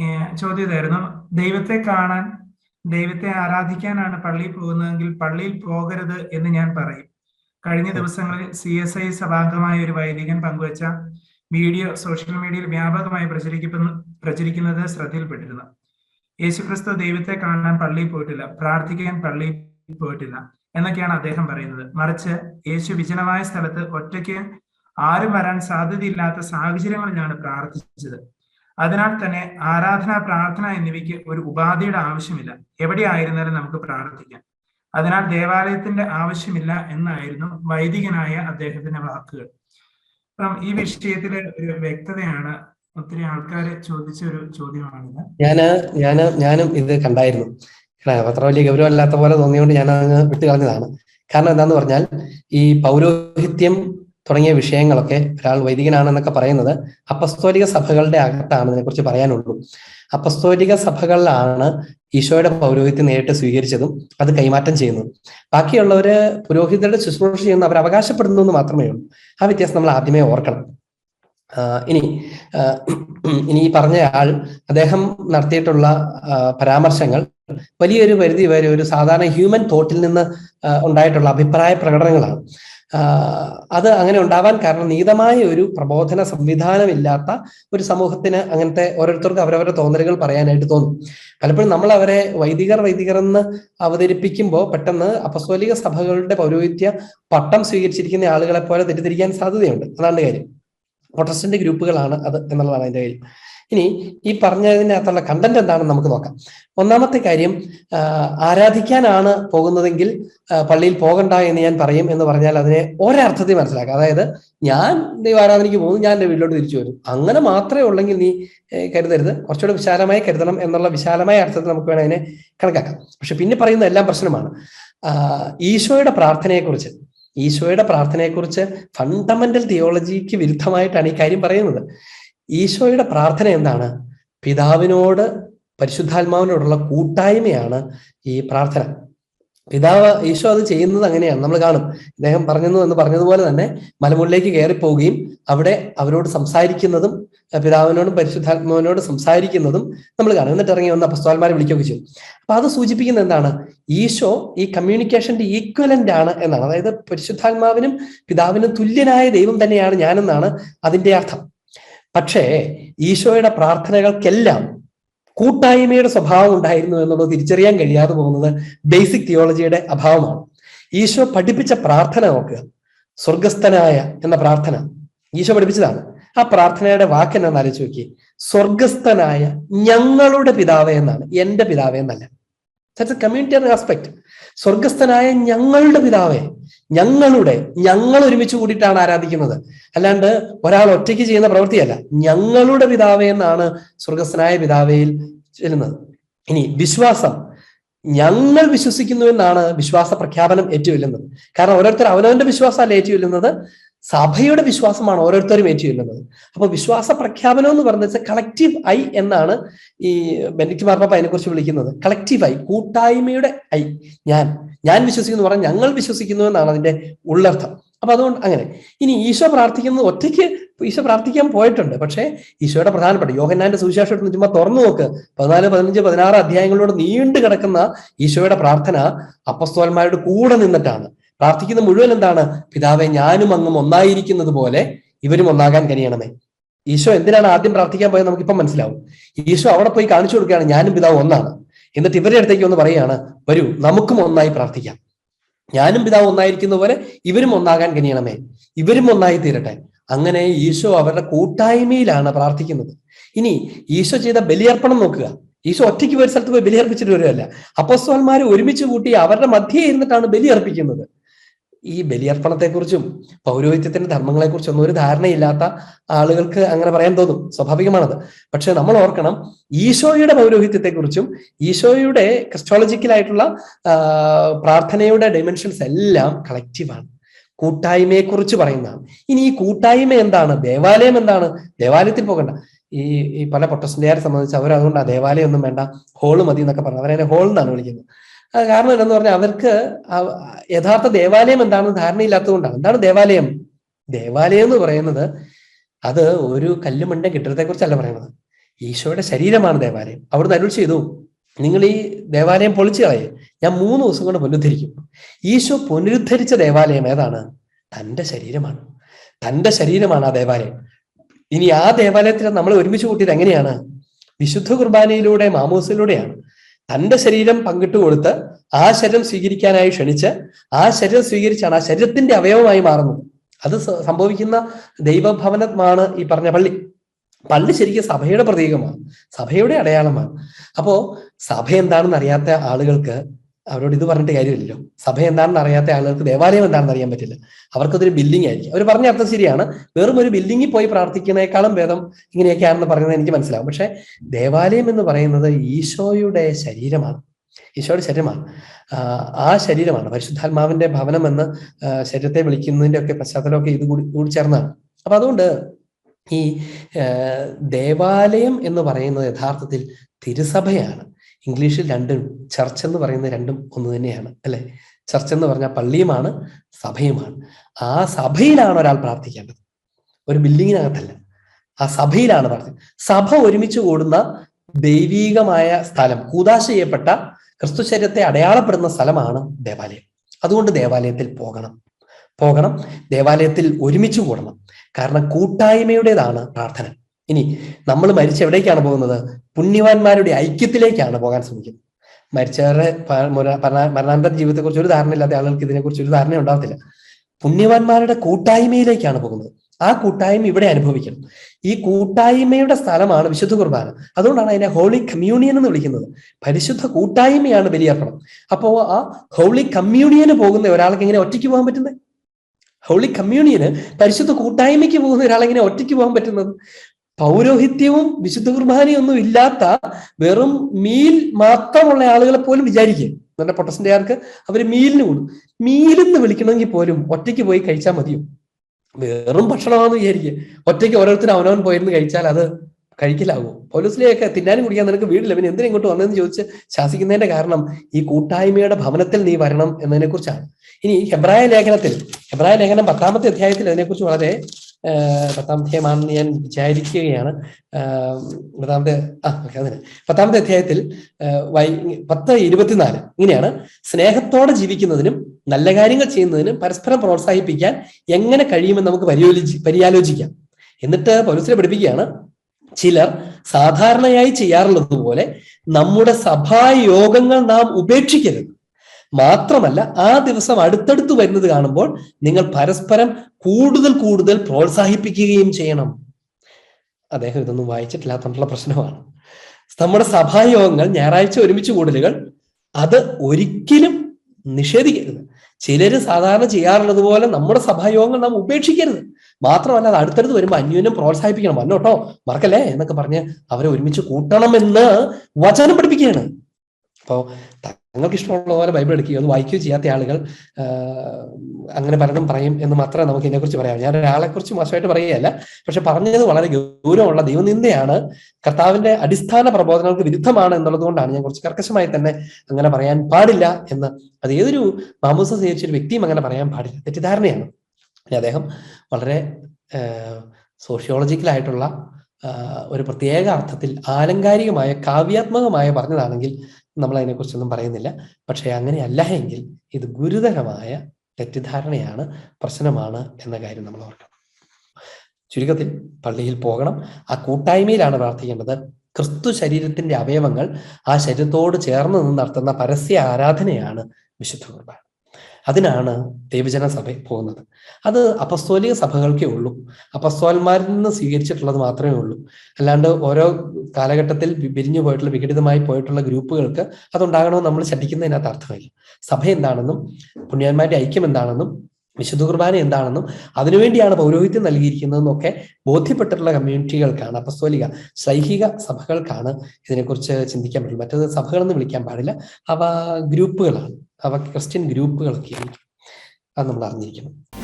ഏഹ് ചോദ്യം ഇതായിരുന്നു. ദൈവത്തെ കാണാൻ ദൈവത്തെ ആരാധിക്കാനാണ് പള്ളിയിൽ പോകുന്നതെങ്കിൽ പള്ളിയിൽ പോകരുത് എന്ന് ഞാൻ പറയും. കഴിഞ്ഞ ദിവസങ്ങളിൽ സി എസ് ഐ സഭാംഗമായ ഒരു വൈദികൻ പങ്കുവച്ച വീഡിയോ സോഷ്യൽ മീഡിയയിൽ വ്യാപകമായി പ്രചരിക്കുന്ന പ്രചരിക്കുന്നത് ശ്രദ്ധയിൽപ്പെട്ടിരുന്നു. യേശുക്രിസ്തു ദൈവത്തെ കാണാൻ പള്ളിയിൽ പോയിട്ടില്ല പ്രാർത്ഥിക്കാൻ പള്ളിയിൽ പോയിട്ടില്ല എന്നൊക്കെയാണ് അദ്ദേഹം പറയുന്നത്. മറിച്ച് യേശു വിജനമായ സ്ഥലത്ത് ഒറ്റയ്ക്ക് ആരും വരാൻ സാധ്യതയില്ലാത്ത സാഹചര്യങ്ങളിലാണ് പ്രാർത്ഥിച്ചത്. അതിനാൽ തന്നെ ആരാധന പ്രാർത്ഥന എന്നിവയ്ക്ക് ഒരു ഉപാധിയുടെ ആവശ്യമില്ല. എവിടെ ആയിരുന്നാലും നമുക്ക് പ്രാർത്ഥിക്കാം. അതിനാൽ ദേവാലയത്തിന്റെ ആവശ്യമില്ല എന്നായിരുന്നു വൈദികനായ അദ്ദേഹത്തിന്റെ വാക്കുകൾ. അപ്പം ഈ വിഷയത്തിലെ ഒരു വ്യക്തതയാണ് ഒത്തിരി ആൾക്കാർ ചോദിച്ച ഒരു ചോദ്യമാണിത്. ഞാൻ ഞാൻ ഞാനും ഇത് കണ്ടായിരുന്നു. അത്ര വലിയ ഗൗരവമല്ലാത്ത പോലെ തോന്നിയോണ്ട് ഞാൻ അങ്ങ് വിട്ടു കളഞ്ഞതാണ് കാരണം എന്താന്ന് പറഞ്ഞാൽ ഈ പൗരോഹിത്യം തുടങ്ങിയ വിഷയങ്ങളൊക്കെ ഒരാൾ വൈദികനാണെന്നൊക്കെ പറയുന്നത് അപ്പസ്തോലിക സഭകളുടെ അകത്താണ് ഇതിനെക്കുറിച്ച് പറയാനുള്ളൂ. അപ്പസ്തോലിക സഭകളിലാണ് ഈശോയുടെ പൗരോഹിത്യം നേരിട്ട് സ്വീകരിച്ചതും അത് കൈമാറ്റം ചെയ്യുന്നതും. ബാക്കിയുള്ളവര് പുരോഹിതരുടെ ശുശ്രൂഷ ചെയ്യുന്ന അവർ അവകാശപ്പെടുന്നു എന്ന് മാത്രമേ ഉള്ളൂ. ആ വ്യത്യാസം നമ്മൾ ആദ്യമേ ഓർക്കണം. ഇനി ഇനി ഈ പറഞ്ഞ ആൾ അദ്ദേഹം നടത്തിയിട്ടുള്ള പരാമർശങ്ങൾ വലിയൊരു പരിധി വരെ ഒരു സാധാരണ ഹ്യൂമൻ തോട്ടിൽ നിന്ന് ഉണ്ടായിട്ടുള്ള അഭിപ്രായ പ്രകടനങ്ങളാണ്. അത് അങ്ങനെ ഉണ്ടാവാൻ കാരണം നീതമായ ഒരു പ്രബോധന സംവിധാനമില്ലാത്ത ഒരു സമൂഹത്തിന് അങ്ങനത്തെ ഓരോരുത്തർക്കും അവരവരുടെ തോന്നലുകൾ പറയാനായിട്ട് തോന്നും. പലപ്പോഴും നമ്മൾ അവരെ വൈദികർ വൈദികർ എന്ന് അവതരിപ്പിക്കുമ്പോൾ പെട്ടെന്ന് അപസ്വലിക സഭകളുടെ പൗരോഹിത്യ പട്ടം സ്വീകരിച്ചിരിക്കുന്ന ആളുകളെ പോലെ തെറ്റിദ്ധരിക്കാൻ സാധ്യതയുണ്ട്. അതാണ് കാര്യം. പ്രൊട്ടസ്റ്റന്റ് ഗ്രൂപ്പുകളാണ് അത് എന്നുള്ളതാണ് അതിന്റെ കാര്യം. ഇനി ഈ പറഞ്ഞതിനകത്തുള്ള കണ്ടന്റ് എന്താണെന്ന് നമുക്ക് നോക്കാം. ഒന്നാമത്തെ കാര്യം ആരാധിക്കാനാണ് പോകുന്നതെങ്കിൽ പള്ളിയിൽ പോകണ്ട എന്ന് ഞാൻ പറയും എന്ന് പറഞ്ഞാൽ അതിനെ ഒരർത്ഥത്തിൽ മനസ്സിലാക്കാം. അതായത് ഞാൻ ദൈവാരാധനയ്ക്ക് പോകുന്നു ഞാൻ എന്റെ വീട്ടിലോട്ട് തിരിച്ചു വരും. അങ്ങനെ മാത്രമേ ഉള്ളെങ്കിൽ നീ കരുതരുത്. കുറച്ചുകൂടെ വിശാലമായി കരുതണം എന്നുള്ള വിശാലമായ അർത്ഥത്തിൽ നമുക്ക് വേണം അതിനെ കണക്കാക്കാം. പക്ഷെ പിന്നെ പറയുന്ന എല്ലാം പ്രശ്നമാണ്. ഈശോയുടെ പ്രാർത്ഥനയെക്കുറിച്ച് ഈശോയുടെ പ്രാർത്ഥനയെക്കുറിച്ച് ഫണ്ടമെന്റൽ തിയോളജിക്ക് വിരുദ്ധമായിട്ടാണ് ഈ കാര്യം പറയുന്നത്. ഈശോയുടെ പ്രാർത്ഥന എന്താണ്? പിതാവിനോട് പരിശുദ്ധാത്മാവിനോടുള്ള കൂട്ടായ്മയാണ് ഈ പ്രാർത്ഥന. പിതാവ് ഈശോ അത് ചെയ്യുന്നത് അങ്ങനെയാണ്. നമ്മൾ കാണും. ഇദ്ദേഹം പറഞ്ഞു എന്ന് പറഞ്ഞതുപോലെ തന്നെ മലമുകളിലേക്ക് കയറിപ്പോവുകയും അവിടെ അവരോട് സംസാരിക്കുന്നതും പിതാവിനോടും പരിശുദ്ധാത്മാവിനോട് സംസാരിക്കുന്നതും നമ്മൾ കാണും. എന്നിട്ട് ഇറങ്ങി വന്ന അപ്പസ്തോന്മാരെ വിളിക്കുകയൊക്കെ ചെയ്യും. അപ്പൊ അത് സൂചിപ്പിക്കുന്നത് എന്താണ്? ഈശോ ഈ കമ്മ്യൂണിക്കേഷന്റെ ഈക്വലന്റ് ആണ് എന്നാണ്. അതായത് പരിശുദ്ധാത്മാവിനും പിതാവിനും തുല്യനായ ദൈവം തന്നെയാണ് ഞാനെന്നാണ് അതിന്റെ അർത്ഥം. പക്ഷേ ഈശോയുടെ പ്രാർത്ഥനകൾക്കെല്ലാം കൂട്ടായ്മയുടെ സ്വഭാവം ഉണ്ടായിരുന്നു എന്നുള്ളത് തിരിച്ചറിയാൻ കഴിയാതെ പോകുന്നത് ബേസിക് തിയോളജിയുടെ അഭാവമാണ്. ഈശോ പഠിപ്പിച്ച പ്രാർത്ഥന നോക്കുക. സ്വർഗസ്ഥനായ എന്ന പ്രാർത്ഥന. ഈശോ പഠിപ്പിച്ചതാണ്. ആ പ്രാർത്ഥനയുടെ വാക്ക് എന്നാന്ന് ആലോചിച്ച് നോക്കി സ്വർഗസ്ഥനായ ഞങ്ങളുടെ പിതാവേ എന്നാണ്. എന്റെ പിതാവേ എന്നല്ല. ദാറ്റ്സ് എ കമ്മ്യൂണിറ്റി ആസ്പെക്ട് സ്വർഗസ്ഥനായ ഞങ്ങളുടെ പിതാവെ ഞങ്ങളുടെ ഞങ്ങൾ ഒരുമിച്ച് കൂടിയിട്ടാണ് ആരാധിക്കുന്നത്. അല്ലാണ്ട് ഒരാൾ ഒറ്റയ്ക്ക് ചെയ്യുന്ന പ്രവൃത്തിയല്ല. ഞങ്ങളുടെ പിതാവേ എന്നാണ് സ്വർഗസ്ഥനായ പിതാവേയിൽ ചെല്ലുന്നത്. ഇനി വിശ്വാസം. ഞങ്ങൾ വിശ്വസിക്കുന്നു എന്നാണ് വിശ്വാസ പ്രഖ്യാപനം ഏറ്റുവല്ലുന്നത് കാരണം ഓരോരുത്തർ അവനവന്റെ വിശ്വാസമല്ല ഏറ്റുചൊല്ലുന്നത് സഭയുടെ വിശ്വാസമാണ് ഓരോരുത്തരും ഏറ്റുചൊല്ലുന്നത്. അപ്പൊ വിശ്വാസ പ്രഖ്യാപനം എന്ന് പറഞ്ഞ കളക്റ്റീവ് ഐ എന്നാണ് ഈ ബെനിറ്റ് മാർപ്പാപ്പ അതിനെക്കുറിച്ച് വിളിക്കുന്നത്. കളക്റ്റീവ് ഐ കൂട്ടായ്മയുടെ ഐ. ഞാൻ ഞാൻ വിശ്വസിക്കുന്നു പറഞ്ഞാൽ ഞങ്ങൾ വിശ്വസിക്കുന്നു എന്നാണ് അതിന്റെ ഉള്ളർത്ഥം. അപ്പൊ അതുകൊണ്ട് അങ്ങനെ. ഇനി ഈശോ പ്രാർത്ഥിക്കുന്നത് ഒറ്റയ്ക്ക് ഈശോ പ്രാർത്ഥിക്കാൻ പോയിട്ടുണ്ട്. പക്ഷേ ഈശോയുടെ പ്രധാനപ്പെട്ട യോഹന്നാന്റെ സുവിശേഷം എടുത്ത് ചുമ്മാ തുറന്നു നോക്ക്. പതിനാല് പതിനഞ്ച് പതിനാറ് അധ്യായങ്ങളോട് നീണ്ടു കിടക്കുന്ന ഈശോയുടെ പ്രാർത്ഥന അപ്പസ്തോന്മാരുടെ കൂടെ നിന്നിട്ടാണ്. പ്രാർത്ഥിക്കുന്ന മുഴുവൻ എന്താണ്? പിതാവെ ഞാനും അങ്ങും ഒന്നായിരിക്കുന്നത് പോലെ ഇവരും ഒന്നാകാൻ കഴിയണമേ ഈശോ എന്തിനാണ് ആദ്യം പ്രാർത്ഥിക്കാൻ പോയത് നമുക്കിപ്പം മനസ്സിലാവും. ഈശോ അവിടെ പോയി കാണിച്ചു കൊടുക്കുകയാണ് ഞാനും പിതാവ് ഒന്നാണ്. എന്നിട്ട് ഇവരുടെ അടുത്തേക്ക് ഒന്ന് പറയുകയാണ് വരൂ നമുക്കും ഒന്നായി പ്രാർത്ഥിക്കാം. ഞാനും പിതാവ് ഒന്നായിരിക്കുന്ന പോലെ ഇവരും ഒന്നാകാൻ കഴിയണമേ ഇവരും ഒന്നായി തീരട്ടെ. അങ്ങനെ ഈശോ അവരുടെ കൂട്ടായ്മയിലാണ് പ്രാർത്ഥിക്കുന്നത്. ഇനി ഈശോ ചെയ്ത ബലിയർപ്പണം നോക്കുക. ഈശോ ഒറ്റയ്ക്ക് ഒരു സ്ഥലത്ത് പോയി ബലിയർപ്പിച്ചിട്ട് വരുമല്ല അപ്പസ്തോന്മാരെ ഒരുമിച്ച് കൂട്ടി അവരുടെ മധ്യേ ഇരുന്നിട്ടാണ് ബലിയർപ്പിക്കുന്നത്. ഈ ബലിയർപ്പണത്തെക്കുറിച്ചും പൗരോഹിത്യത്തിന്റെ ധർമ്മങ്ങളെക്കുറിച്ചും ഒന്നും ഒരു ധാരണയില്ലാത്ത ആളുകൾക്ക് അങ്ങനെ പറയാൻ തോന്നും. സ്വാഭാവികമാണത്. പക്ഷെ നമ്മൾ ഓർക്കണം ഈശോയുടെ പൗരോഹിത്യത്തെക്കുറിച്ചും ഈശോയുടെ ക്രിസ്റ്റോളജിക്കലായിട്ടുള്ള പ്രാർത്ഥനയുടെ ഡൈമെൻഷൻസ് എല്ലാം കളക്റ്റീവാണ് കൂട്ടായ്മയെക്കുറിച്ച് പറയുന്നതാണ്. ഇനി ഈ കൂട്ടായ്മ എന്താണ്? ദേവാലയം എന്താണ്? ദേവാലയത്തിൽ പോകണ്ട. ഈ ഈ പല പ്രൊട്ടസ്റ്റന്റുകാരെ സംബന്ധിച്ച് അവർ അതുകൊണ്ട് ആ ദേവാലയം ഒന്നും വേണ്ട. ഹോൾ മതി എന്നൊക്കെ പറഞ്ഞു അവരതിനെ ഹോൾ എന്നാണ് വിളിക്കുന്നത്. അത് കാരണം എന്താന്ന് പറഞ്ഞാൽ അവർക്ക് യഥാർത്ഥ ദേവാലയം എന്താണെന്ന് ധാരണയില്ലാത്തതുകൊണ്ടാണ്. എന്താണ് ദേവാലയം? ദേവാലയം എന്ന് പറയുന്നത് അത് ഒരു കല്ലുമണ്ട കെട്ടിടത്തെ കുറിച്ചല്ല പറയുന്നത്. ഈശോയുടെ ശരീരമാണ് ദേവാലയം. അവിടുന്ന് അരുൾ ചെയ്തു. നിങ്ങൾ ഈ ദേവാലയം പൊളിച്ചു കളയെ. ഞാൻ മൂന്ന് ദിവസം കൊണ്ട് പുനരുദ്ധരിക്കും. ഈശോ പുനരുദ്ധരിച്ച ദേവാലയം ഏതാണ്? തന്റെ ശരീരമാണ്. തന്റെ ശരീരമാണ് ആ ദേവാലയം. ഇനി ആ ദേവാലയത്തിൽ നമ്മൾ ഒരുമിച്ച് കൂട്ടിയത് എങ്ങനെയാണ്? വിശുദ്ധ കുർബാനയിലൂടെ മാമൂസിലൂടെയാണ് തന്റെ ശരീരം പങ്കിട്ട് കൊടുത്ത് ആ ശരീരം സ്വീകരിക്കാനായി ക്ഷണിച്ച് ആ ശരീരം സ്വീകരിച്ചാണ് ആ ശരീരത്തിന്റെ അവയവമായി മാറുന്നത്. അത് സംഭവിക്കുന്ന ദൈവഭവനമാണ് ഈ പറഞ്ഞ പള്ളി. പള്ളി ശരിക്കും സഭയുടെ പ്രതീകമാണ്. സഭയുടെ അടയാളമാണ്. അപ്പോ സഭ എന്താണെന്ന് അറിയാത്ത ആളുകൾക്ക് അവരോട് ഇത് പറഞ്ഞിട്ട് കാര്യമില്ലല്ലോ. സഭ എന്താണെന്ന് അറിയാത്ത ആളുകൾക്ക് ദേവാലയം എന്താണെന്ന് അറിയാൻ പറ്റില്ല. അവർക്കതൊരു ബില്ലിംഗ് ആയിരിക്കും. അവർ പറഞ്ഞ അർത്ഥം ശരിയാണ്. വെറും ഒരു ബില്ലിങ്ങിൽ പോയി പ്രാർത്ഥിക്കുന്നതിനേക്കാളും ഭേദം ഇങ്ങനെയൊക്കെയാണെന്ന് പറയുന്നത് എനിക്ക് മനസ്സിലാവും. പക്ഷെ ദേവാലയം എന്ന് പറയുന്നത് ഈശോയുടെ ശരീരമാണ്. ഈശോയുടെ ശരീരമാണ്. ആ, ശരീരമാണ്. പരിശുദ്ധാത്മാവിന്റെ ഭവനം എന്ന് ശരീരത്തെ വിളിക്കുന്നതിന്റെ ഒക്കെ പശ്ചാത്തലമൊക്കെ ഇത് കൂടി കൂടി ചേർന്നാണ് അപ്പൊ അതുകൊണ്ട് ഈ ദേവാലയം എന്ന് പറയുന്നത് യഥാർത്ഥത്തിൽ തിരുസഭയാണ്. ഇംഗ്ലീഷിൽ രണ്ടും ചർച്ച് എന്ന് പറയുന്ന രണ്ടും ഒന്ന് തന്നെയാണ് അല്ലെ? ചർച്ച് എന്ന് പറഞ്ഞാൽ പള്ളിയുമാണ് സഭയുമാണ്. ആ സഭയിലാണ് ഒരാൾ പ്രാർത്ഥിക്കേണ്ടത്. ഒരു ബിൽഡിങ്ങിനകത്തല്ല. ആ സഭയിലാണ് പ്രാർത്ഥിക്കുന്നത് സഭ ഒരുമിച്ച് കൂടുന്ന ദൈവീകമായ സ്ഥലം കൂതാശ ചെയ്യപ്പെട്ട ക്രിസ്തു ശരീരത്തെ അടയാളപ്പെടുന്ന സ്ഥലമാണ് ദേവാലയം. അതുകൊണ്ട് ദേവാലയത്തിൽ പോകണം. പോകണം ദേവാലയത്തിൽ ഒരുമിച്ച് കൂടണം. കാരണം കൂട്ടായ്മയുടേതാണ് പ്രാർത്ഥന. ഇനി നമ്മൾ മരിച്ച് എവിടേക്കാണ് പോകുന്നത്? പുണ്യവാന്മാരുടെ ഐക്യത്തിലേക്കാണ് പോകാൻ ശ്രമിക്കുന്നത്. മരിച്ചവരുടെ മരണാനന്തര ജീവിതത്തെക്കുറിച്ച് ഒരു ധാരണ ഇല്ലാത്ത ആളുകൾക്ക് ഇതിനെക്കുറിച്ച് ഒരു ധാരണ ഉണ്ടാവത്തില്ല. പുണ്യവാന്മാരുടെ കൂട്ടായ്മയിലേക്കാണ് പോകുന്നത്. ആ കൂട്ടായ്മ ഇവിടെ അനുഭവിക്കണം. ഈ കൂട്ടായ്മയുടെ സ്ഥലമാണ് വിശുദ്ധ കുർബാന. അതുകൊണ്ടാണ് അതിനെ ഹോളി കമ്മ്യൂണിയൻ എന്ന് വിളിക്കുന്നത്. പരിശുദ്ധ കൂട്ടായ്മയാണ് ബലിയർപ്പണം. അപ്പോ ആ ഹോളി കമ്മ്യൂണിയന് പോകുന്ന ഒരാൾക്ക് എങ്ങനെ ഒറ്റയ്ക്ക് പോകാൻ പറ്റുന്നത്? ഹോളി കമ്മ്യൂണിയന് പരിശുദ്ധ കൂട്ടായ്മയ്ക്ക് പോകുന്ന ഒരാളെങ്ങനെ ഒറ്റയ്ക്ക് പോകാൻ പറ്റുന്നത്? പൗരോഹിത്യവും വിശുദ്ധ കുർബാനയും ഒന്നും ഇല്ലാത്ത വെറും മീൽ മാത്രമുള്ള ആളുകളെ പോലും വിചാരിക്കുക. എന്നെ പൊട്ടസിന്റെയാർക്ക് അവർ മീലിന് കൂടും. മീലെന്ന് വിളിക്കണമെങ്കിൽ പോലും ഒറ്റയ്ക്ക് പോയി കഴിച്ചാൽ മതിയോ? വെറും ഭക്ഷണമാണെന്ന് വിചാരിക്കുക. ഒറ്റയ്ക്ക് ഓരോരുത്തരും അവനവൻ പോയിരുന്നു കഴിച്ചാൽ അത് കഴിക്കലാകുമോ പോലീസിലെയൊക്കെ തിന്നാനും കുടിക്കാൻ നിനക്ക് വീടില്ല. പിന്നെ എന്തിനാ ഇങ്ങോട്ട് വന്നതെന്ന് ചോദിച്ച് ശാസിക്കുന്നതിന്റെ കാരണം ഈ കൂട്ടായ്മയുടെ ഭവനത്തിൽ നീ വരണം എന്നതിനെ കുറിച്ചാണ് ഇനി ഹെബ്രായ ലേഖനത്തിൽ ഹെബ്രായ ലേഖനം പത്താമത്തെ അധ്യായത്തിൽ അതിനെക്കുറിച്ച് വളരെ ആഹ് പത്താം അധ്യായമാണെന്ന് ഞാൻ വിചാരിക്കുകയാണ്. പത്താമത്തെ ആ ഓക്കെ അതിന്. പത്താമത്തെ അധ്യായത്തിൽ വൈ പത്ത് ഇരുപത്തിനാല് ഇങ്ങനെയാണ്. സ്നേഹത്തോടെ ജീവിക്കുന്നതിനും നല്ല കാര്യങ്ങൾ ചെയ്യുന്നതിനും പരസ്പരം പ്രോത്സാഹിപ്പിക്കാൻ എങ്ങനെ കഴിയുമെന്ന് നമുക്ക് പരിയോലിച്ച് പരിയാലോചിക്കാം. എന്നിട്ട് പൗരസ്ത്രീ പഠിപ്പിക്കുകയാണ്. ചിലർ സാധാരണയായി ചെയ്യാറുള്ളതുപോലെ നമ്മുടെ സഭായോഗങ്ങൾ നാം ഉപേക്ഷിക്കരുത്. മാത്രമല്ല ആ ദിവസം അടുത്തടുത്ത് വരുന്നത് കാണുമ്പോൾ നിങ്ങൾ പരസ്പരം കൂടുതൽ കൂടുതൽ പ്രോത്സാഹിപ്പിക്കുകയും ചെയ്യണം. അദ്ദേഹം ഇതൊന്നും വായിച്ചിട്ടില്ലാത്തുള്ള പ്രശ്നമാണ്. നമ്മുടെ സഭായോഗങ്ങൾ ഞായറാഴ്ച ഒരുമിച്ച് കൂടലുകൾ അത് ഒരിക്കലും നിഷേധിക്കരുത്. ചിലര് സാധാരണ ചെയ്യാറുള്ളത് പോലെ നമ്മുടെ സഭായോഗങ്ങൾ നാം ഉപേക്ഷിക്കരുത്. മാത്രമല്ല അത് അടുത്തടുത്ത് വരുമ്പോൾ അന്യോന്യം പ്രോത്സാഹിപ്പിക്കണം. വന്നോട്ടോ മറക്കല്ലേ? എന്നൊക്കെ പറഞ്ഞ് അവരെ ഒരുമിച്ച് കൂട്ടണം കൂട്ടണമെന്ന് വചനം പഠിപ്പിക്കുകയാണ്. അപ്പോ തങ്ങൾക്ക് ഇഷ്ടമുള്ള പോലെ ബൈബിൾ എടുക്കുകയോ അത് വായിക്കുകയോ ചെയ്യാത്ത ആളുകൾ അങ്ങനെ പലരും പറയും എന്ന് മാത്രമേ നമുക്ക് ഇതിനെക്കുറിച്ച് പറയാം ഞാൻ ഒരാളെ കുറിച്ച് മോശമായിട്ട് പറയുകയല്ല പക്ഷെ പറഞ്ഞത് വളരെ ഗൗരവമുള്ള ദൈവനിന്ദയാണ്. കർത്താവിന്റെ അടിസ്ഥാന പ്രബോധനങ്ങൾക്ക് വിരുദ്ധമാണ് എന്നുള്ളത് കൊണ്ടാണ് ഞാൻ കുറച്ച് കർക്കശമായി തന്നെ അങ്ങനെ പറയാൻ പാടില്ല എന്ന് അത് ഏതൊരു മാമൂസ സ്വീകരിച്ച ഒരു വ്യക്തിയും അങ്ങനെ പറയാൻ പാടില്ല. തെറ്റിദ്ധാരണയാണ്. അദ്ദേഹം വളരെ സോഷ്യോളജിക്കലായിട്ടുള്ള ഒരു പ്രത്യേക അർത്ഥത്തിൽ ആലങ്കാരികമായ കാവ്യാത്മകമായ പറഞ്ഞതാണെങ്കിൽ നമ്മൾ അതിനെക്കുറിച്ചൊന്നും പറയുന്നില്ല. പക്ഷേ അങ്ങനെയല്ല എങ്കിൽ ഇത് ഗുരുതരമായ തെറ്റിദ്ധാരണയാണ് പ്രശ്നമാണ് എന്ന കാര്യം നമ്മൾ ഓർക്കണം. ചുരുക്കത്തിൽ പള്ളിയിൽ പോകണം. ആ കൂട്ടായ്മയിലാണ് പ്രാർത്ഥിക്കേണ്ടത്. ക്രിസ്തു ശരീരത്തിന്റെ അവയവങ്ങൾ ആ ശരീരത്തോട് ചേർന്ന് നിന്ന് നടത്തുന്ന പരസ്യ ആരാധനയാണ് വിശുദ്ധ കുർബാന. അതിനാണ് ദൈവജന സഭ പോകുന്നത്. അത് അപസ്തോലിക സഭകൾക്കേ ഉള്ളൂ. അപസ്തോലന്മാരിൽ നിന്ന് സ്വീകരിച്ചിട്ടുള്ളത് മാത്രമേ ഉള്ളൂ. അല്ലാണ്ട് ഓരോ കാലഘട്ടത്തിൽ പിരിഞ്ഞു പോയിട്ടുള്ള വിഘടിതമായി പോയിട്ടുള്ള ഗ്രൂപ്പുകൾക്ക് അതുണ്ടാകണമെന്ന് നമ്മൾ ശഠിക്കുന്നതിനകത്ത് അർത്ഥമില്ല. സഭ എന്താണെന്നും പുണ്യന്മാരുടെ ഐക്യം എന്താണെന്നും വിശുദ്ധ കുർബാന എന്താണെന്നും അതിനുവേണ്ടിയാണ് പൗരോഹിത്യം നൽകിയിരിക്കുന്നതെന്നും ഒക്കെ ബോധ്യപ്പെട്ടിട്ടുള്ള കമ്മ്യൂണിറ്റികൾക്കാണ് അപസ്തോലിക ശൈഹിക സഭകൾക്കാണ് ഇതിനെക്കുറിച്ച് ചിന്തിക്കാൻ പറ്റുള്ളൂ മറ്റത് സഭകളെന്ന് വിളിക്കാൻ പാടില്ല. അവ ഗ്രൂപ്പുകളാണ്. അവ ക്രിസ്ത്യൻ ഗ്രൂപ്പുകളൊക്കെയാണ്. അത് നമ്മൾ അറിഞ്ഞിരിക്കണം.